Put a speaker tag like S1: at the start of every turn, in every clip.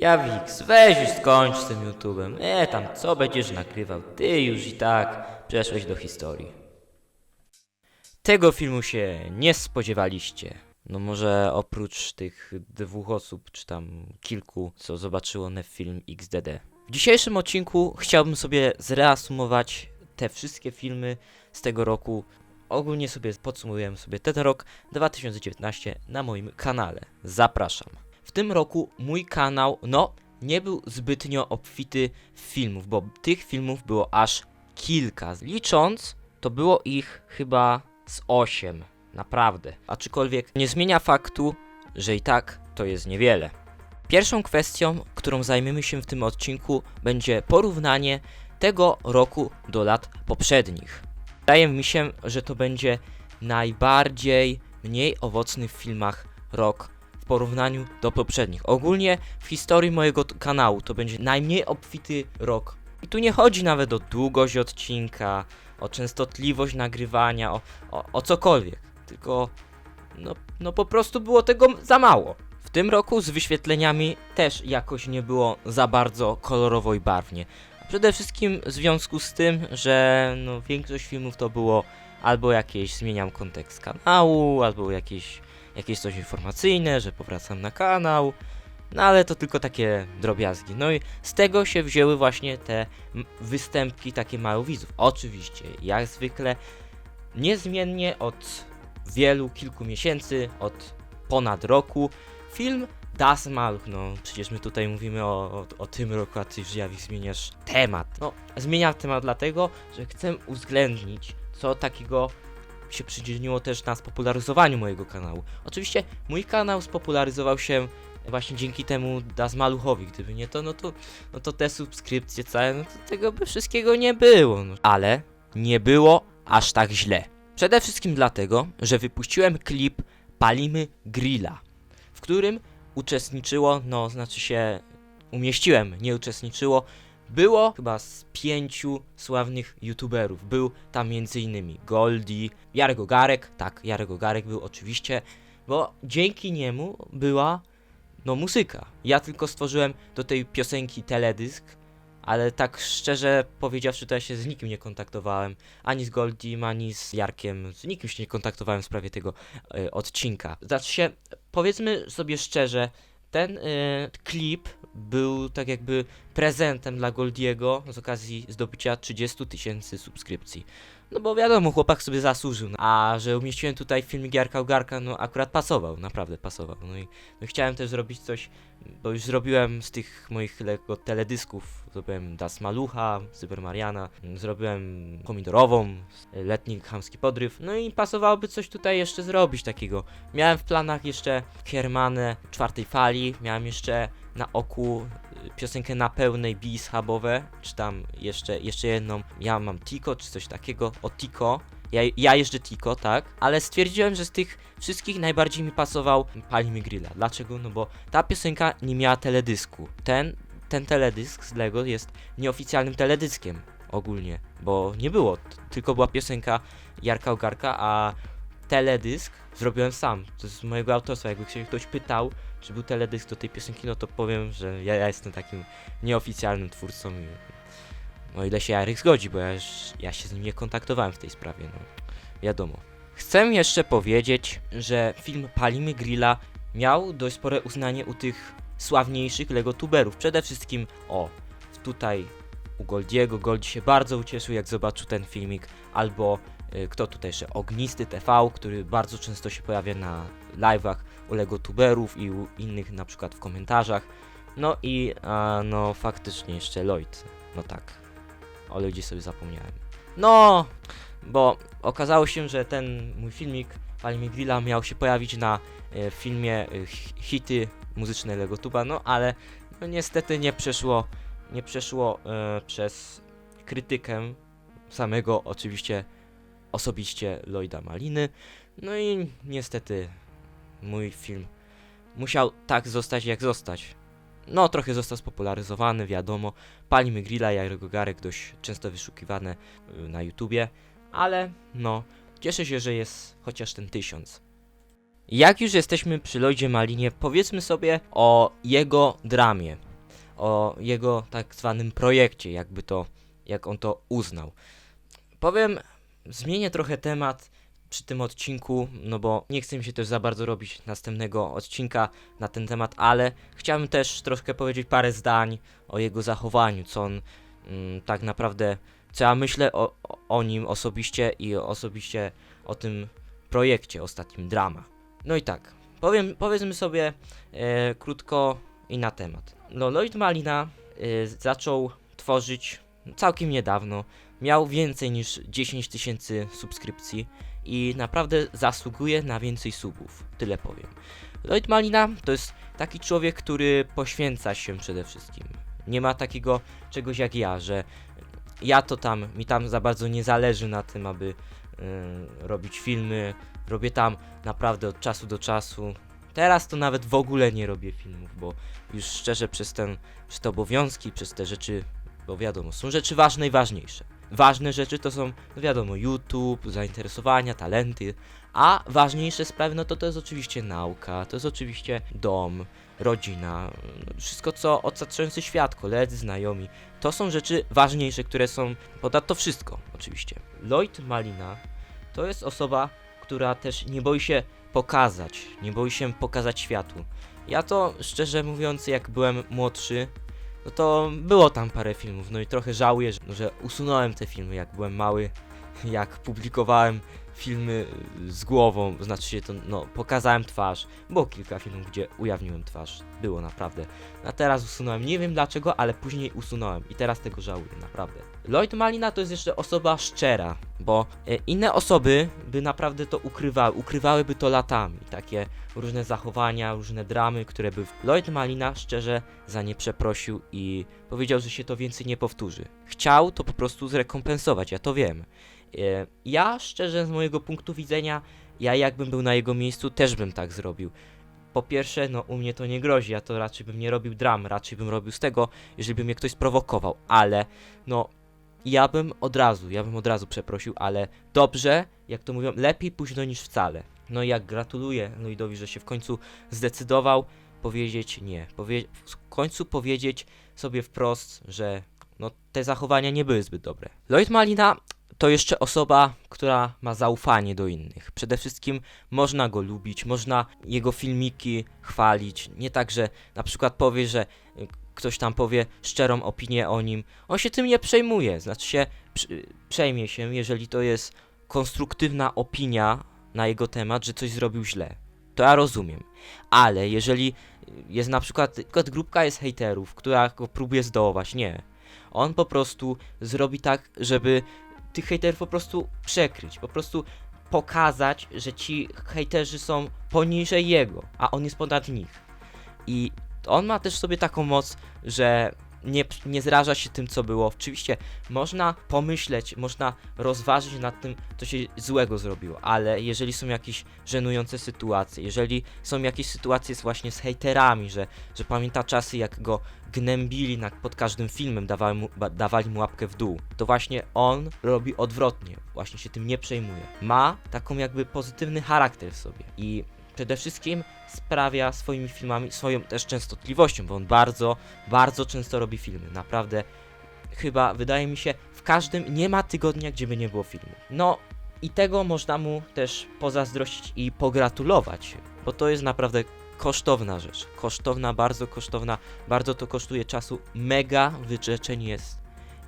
S1: Jawix, weź już skończ z tym YouTube'em. E, tam co będziesz nagrywał? Ty już i tak przeszłeś do historii. Tego filmu się nie spodziewaliście. No może oprócz tych dwóch osób, czy tam kilku, co zobaczyło ten film XDD. W dzisiejszym odcinku chciałbym sobie zreasumować te wszystkie filmy z tego roku. Ogólnie sobie podsumujemy sobie ten rok 2019 na moim kanale. Zapraszam. W tym roku mój kanał, no, nie był zbytnio obfity filmów, bo tych filmów było aż kilka. Licząc, to było ich chyba z 8. Naprawdę. Aczkolwiek nie zmienia faktu, że i tak to jest niewiele. Pierwszą kwestią, którą zajmiemy się w tym odcinku, będzie porównanie tego roku do lat poprzednich. Wydaje mi się, że to będzie najbardziej mniej owocny w filmach rok w porównaniu do poprzednich. Ogólnie w historii mojego kanału to będzie najmniej obfity rok. I tu nie chodzi nawet o długość odcinka, o częstotliwość nagrywania, o, o, o cokolwiek. Tylko no, no po prostu było tego za mało. W tym roku z wyświetleniami też jakoś nie było za bardzo kolorowo i barwnie. Przede wszystkim w związku z tym, że no, większość filmów to było albo jakieś zmieniam kontekst kanału, albo jakieś, jakieś coś informacyjne, że powracam na kanał. No ale to tylko takie drobiazgi. No i z tego się wzięły właśnie te występki takie mało widzów. Oczywiście, jak zwykle, niezmiennie od wielu, kilku miesięcy, od ponad roku, film Das Maluch, no przecież my tutaj mówimy o, o, o tym roku, a ty już zmieniasz temat. No, zmieniam temat dlatego, że chcę uwzględnić, co takiego się przyczyniło też na spopularyzowaniu mojego kanału. Oczywiście mój kanał spopularyzował się właśnie dzięki temu Das Maluchowi. Gdyby nie to, no to, no to te subskrypcje całe, no to tego by wszystkiego nie było. No. Ale nie było aż tak źle. Przede wszystkim dlatego, że wypuściłem klip Palimy Grilla, w którym uczestniczyło, no znaczy się umieściłem, nie uczestniczyło, było chyba z pięciu sławnych youtuberów. Był tam m.in. Goldie, Jarek Ogarek, tak, Jarek Ogarek był oczywiście, bo dzięki niemu była no muzyka. Ja tylko stworzyłem do tej piosenki teledysk, ale tak szczerze powiedziawszy, to ja się z nikim nie kontaktowałem. Ani z Goldim, ani z Jarkiem. Z nikim się nie kontaktowałem w sprawie tego e, odcinka. Znaczy się, powiedzmy sobie szczerze, ten e, klip był tak jakby prezentem dla Goldiego z okazji zdobycia 30 tysięcy subskrypcji. No bo wiadomo, chłopak sobie zasłużył. A że umieściłem tutaj filmik Jarka Ugarka, no akurat pasował, naprawdę pasował. No i no, chciałem też zrobić coś, bo już zrobiłem z tych moich lekko teledysków, zrobiłem Das Malucha, Cyber Mariana, zrobiłem pomidorową, letni chamski podryw, no i pasowałoby coś tutaj jeszcze zrobić takiego. Miałem w planach jeszcze Kiermanę czwartej fali, miałem jeszcze na oku y, piosenkę na pełnej bis hubowe, czy tam jeszcze, jeszcze jedną, ja mam Tico, czy coś takiego, o Tico, ja, ja jeżdżę Tico, tak, ale stwierdziłem, że z tych wszystkich najbardziej mi pasował Pali mi Grilla. Dlaczego? No bo ta piosenka nie miała teledysku. Ten, ten teledysk z Lego jest nieoficjalnym teledyskiem ogólnie, bo nie było, tylko była piosenka Jarka Ogarka, a teledysk zrobiłem sam. To z mojego autorstwa. Jakby się ktoś pytał, czy był teledysk do tej piosenki, no to powiem, że ja, ja jestem takim nieoficjalnym twórcą. i- No ile się Jarek zgodzi, bo ja, już, ja się z nim nie kontaktowałem w tej sprawie, no wiadomo. Chcę jeszcze powiedzieć, że film Palimy Grilla miał dość spore uznanie u tych sławniejszych legotuberów. Przede wszystkim, o, tutaj u Goldiego. Goldie się bardzo ucieszył, jak zobaczył ten filmik. Albo y, kto tutaj jeszcze? Ognisty TV, który bardzo często się pojawia na live'ach u legotuberów i u innych na przykład w komentarzach. No i a, no faktycznie jeszcze Lloyd. No tak. O Lloydzie sobie zapomniałem. No, bo okazało się, że ten mój filmik Palmi Grilla miał się pojawić na e, filmie e, hi- hity muzyczne Legotuba, no ale no, niestety nie przeszło, nie przeszło e, przez krytykę samego oczywiście osobiście Lloyda Maliny. No i niestety mój film musiał tak zostać jak zostać. No, trochę został spopularyzowany, wiadomo. Palimy Grilla, Jarek Garek dość często wyszukiwane y, na YouTubie, ale no, cieszę się, że jest chociaż ten tysiąc. Jak już jesteśmy przy Lloydzie Malinie, powiedzmy sobie o jego dramie. o jego tak zwanym projekcie, jakby to, jak on to uznał. Powiem, zmienię trochę temat przy tym odcinku, no bo nie chcę mi się też za bardzo robić następnego odcinka na ten temat, ale chciałbym też troszkę powiedzieć parę zdań o jego zachowaniu, co on mm, tak naprawdę, co ja myślę o, o, nim osobiście i osobiście o tym projekcie ostatnim drama. No i tak, powiem, powiedzmy sobie e, krótko i na temat. No Lloyd Malina e, zaczął tworzyć całkiem niedawno, miał więcej niż 10 tysięcy subskrypcji i naprawdę zasługuje na więcej subów, tyle powiem. Lloyd Malina to jest taki człowiek, który poświęca się przede wszystkim. Nie ma takiego czegoś jak ja, że ja to tam, mi tam za bardzo nie zależy na tym, aby y, robić filmy. Robię tam naprawdę od czasu do czasu. Teraz to nawet w ogóle nie robię filmów, bo już szczerze przez ten, przez te obowiązki, przez te rzeczy, bo wiadomo, są rzeczy ważne i ważniejsze. Ważne rzeczy to są, no wiadomo, YouTube, zainteresowania, talenty, a ważniejsze sprawy, no to to jest oczywiście nauka, to jest oczywiście dom, rodzina, wszystko co otaczający świat, koledzy, znajomi. To są rzeczy ważniejsze, które są ponad to wszystko, oczywiście. Lloyd Malina to jest osoba, która też nie boi się pokazać, nie boi się pokazać światu. Ja to, szczerze mówiąc, jak byłem młodszy, no to było tam parę filmów, no i trochę żałuję, że, że usunąłem te filmy, jak byłem mały, jak publikowałem filmy z głową, znaczy się to, no, pokazałem twarz. Było kilka filmów, gdzie ujawniłem twarz. Było naprawdę. A teraz usunąłem. Nie wiem dlaczego, ale później usunąłem. I teraz tego żałuję, naprawdę. Lloyd Malina to jest jeszcze osoba szczera, bo e, inne osoby by naprawdę to ukrywały. Ukrywałyby to latami. Takie różne zachowania, różne dramy, które by. Lloyd Malina szczerze za nie przeprosił i powiedział, że się to więcej nie powtórzy. Chciał to po prostu zrekompensować, ja to wiem. E, Ja szczerze z mojego punktu widzenia, ja jakbym był na jego miejscu, też bym tak zrobił. Po pierwsze, no u mnie to nie grozi, ja to raczej bym nie robił dram, raczej bym robił z tego, jeżeli by mnie ktoś sprowokował, ale no ja bym od razu, ja bym od razu przeprosił, ale dobrze, jak to mówią, lepiej późno niż wcale. No i jak gratuluję Lloydowi, że się w końcu zdecydował powiedzieć nie, powie w końcu powiedzieć sobie wprost, że no te zachowania nie były zbyt dobre. Lloyd Malina to jeszcze osoba, która ma zaufanie do innych. Przede wszystkim można go lubić, można jego filmiki chwalić. Nie tak, że na przykład powie, że y, ktoś tam powie szczerą opinię o nim. On się tym nie przejmuje, znaczy się przejmie się, jeżeli to jest konstruktywna opinia na jego temat, że coś zrobił źle. To ja rozumiem. Ale jeżeli jest na przykład, przykład grupka jest hejterów, która go próbuje zdołować, nie. On po prostu zrobi tak, żeby tych hejterów po prostu przekryć, po prostu pokazać, że ci hejterzy są poniżej jego, a on jest ponad nich. I on ma też w sobie taką moc, że nie, nie zraża się tym, co było. Oczywiście można pomyśleć, można rozważyć nad tym, co się złego zrobiło, ale jeżeli są jakieś żenujące sytuacje, jeżeli są jakieś sytuacje z właśnie z hejterami, że, że pamięta czasy, jak go gnębili na, pod każdym filmem, dawali mu, dawali mu łapkę w dół, to właśnie on robi odwrotnie, właśnie się tym nie przejmuje. Ma taką jakby pozytywny charakter w sobie i przede wszystkim sprawia swoimi filmami, swoją też częstotliwością, bo on bardzo, bardzo często robi filmy, naprawdę chyba, wydaje mi się, w każdym nie ma tygodnia, gdzie by nie było filmu. No i tego można mu też pozazdrościć i pogratulować, bo to jest naprawdę kosztowna rzecz. Kosztowna, bardzo kosztowna, bardzo to kosztuje czasu. Mega wyczeczeń jest,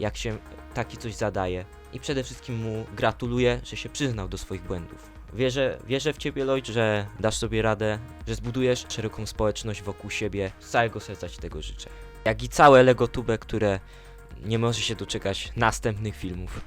S1: jak się taki coś zadaje. I przede wszystkim mu gratuluję, że się przyznał do swoich błędów. Wierzę, wierzę w ciebie, Lloyd, że dasz sobie radę, że zbudujesz szeroką społeczność wokół siebie. Z całego serca ci tego życzę. Jak i całe LegoTube, które nie może się doczekać następnych filmów.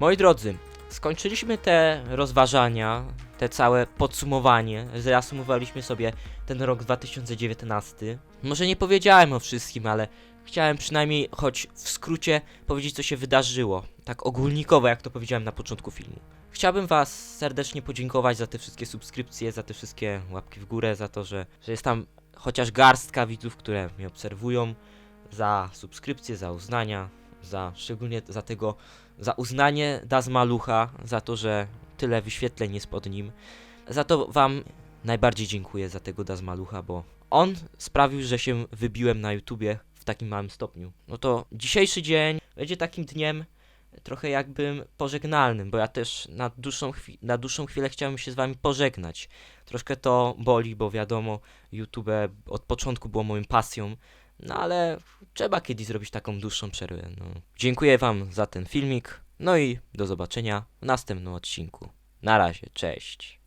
S1: Moi drodzy, skończyliśmy te rozważania, te całe podsumowanie. Zreasumowaliśmy sobie ten rok 2019. Może nie powiedziałem o wszystkim, ale chciałem przynajmniej choć w skrócie powiedzieć, co się wydarzyło. Tak ogólnikowo, jak to powiedziałem na początku filmu. Chciałbym Was serdecznie podziękować za te wszystkie subskrypcje, za te wszystkie łapki w górę, za to, że, że jest tam chociaż garstka widzów, które mnie obserwują, za subskrypcje, za uznania, za szczególnie za tego, za uznanie Das Malucha, za to, że tyle wyświetleń jest pod nim. Za to Wam najbardziej dziękuję za tego Das Malucha, bo on sprawił, że się wybiłem na YouTubie w takim małym stopniu. No to dzisiejszy dzień będzie takim dniem trochę jakbym pożegnalnym, bo ja też na dłuższą, na dłuższą chwilę chciałem się z wami pożegnać. Troszkę to boli, bo wiadomo, YouTube od początku było moją pasją, no ale trzeba kiedyś zrobić taką dłuższą przerwę. No. Dziękuję wam za ten filmik, no i do zobaczenia w następnym odcinku. Na razie, cześć.